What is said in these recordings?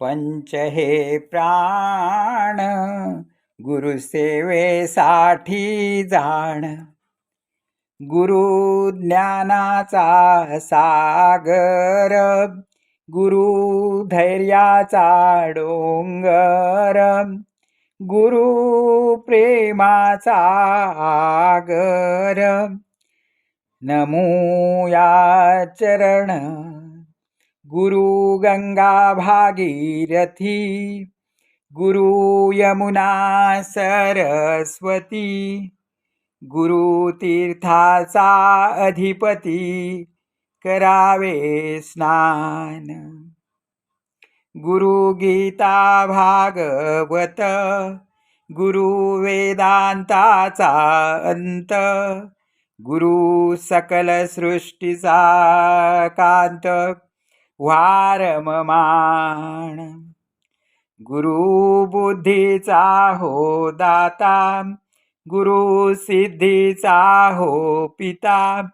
पंच हे प्राण गुरुसेवेसाठी जाण. गुरु ज्ञानाचा सागर गुरु धैर्याचा डोंगर गुरु प्रेमाचा आगर. नमूया चरण गुरु गंगा भागीरथी गुरु यमुना सरस्वती गुरु तीर्थाचा अधिपती करावे स्नान. गुरु गीता भागवत गुरु वेदांताचा अंत गुरु सकल सृष्टीचा कांत वारममाण. गुरु बुद्धीचा हो दाता गुरु सिद्धीचा हो पिता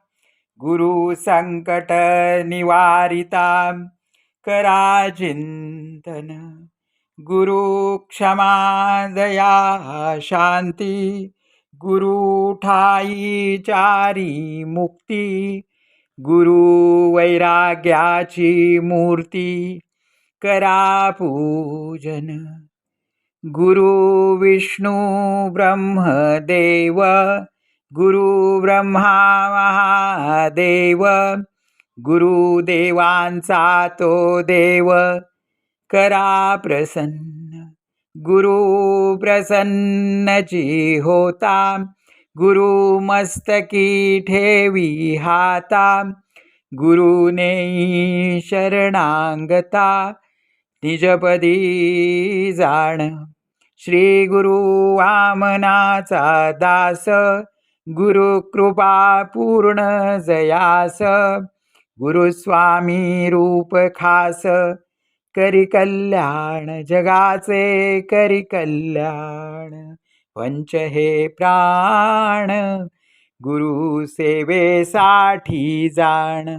गुरु संकट निवारिता करा चिंतन. गुरु क्षमा दया शांती गुरु ठाई चारी मुक्ती गुरु वैराग्याची मूर्ती करा पूजन. गुरु विष्णू ब्रह्मदेव गुरु ब्रह्मा महादेव गुरुदेवांचा तो देव करा प्रसन्न. गुरु प्रसन्नची होता गुरु मस्तकी ठेवी हाता. गुरुने शरणांगता. निजपदी जाण. श्री गुरु वामनाचा दास. गुरु कृपा पूर्ण जयास. गुरुस्वामी रूप खास. करी कल्याण जगाचे करी कल्याण. पंच हे प्राण गुरु सेवेसाठी जाण.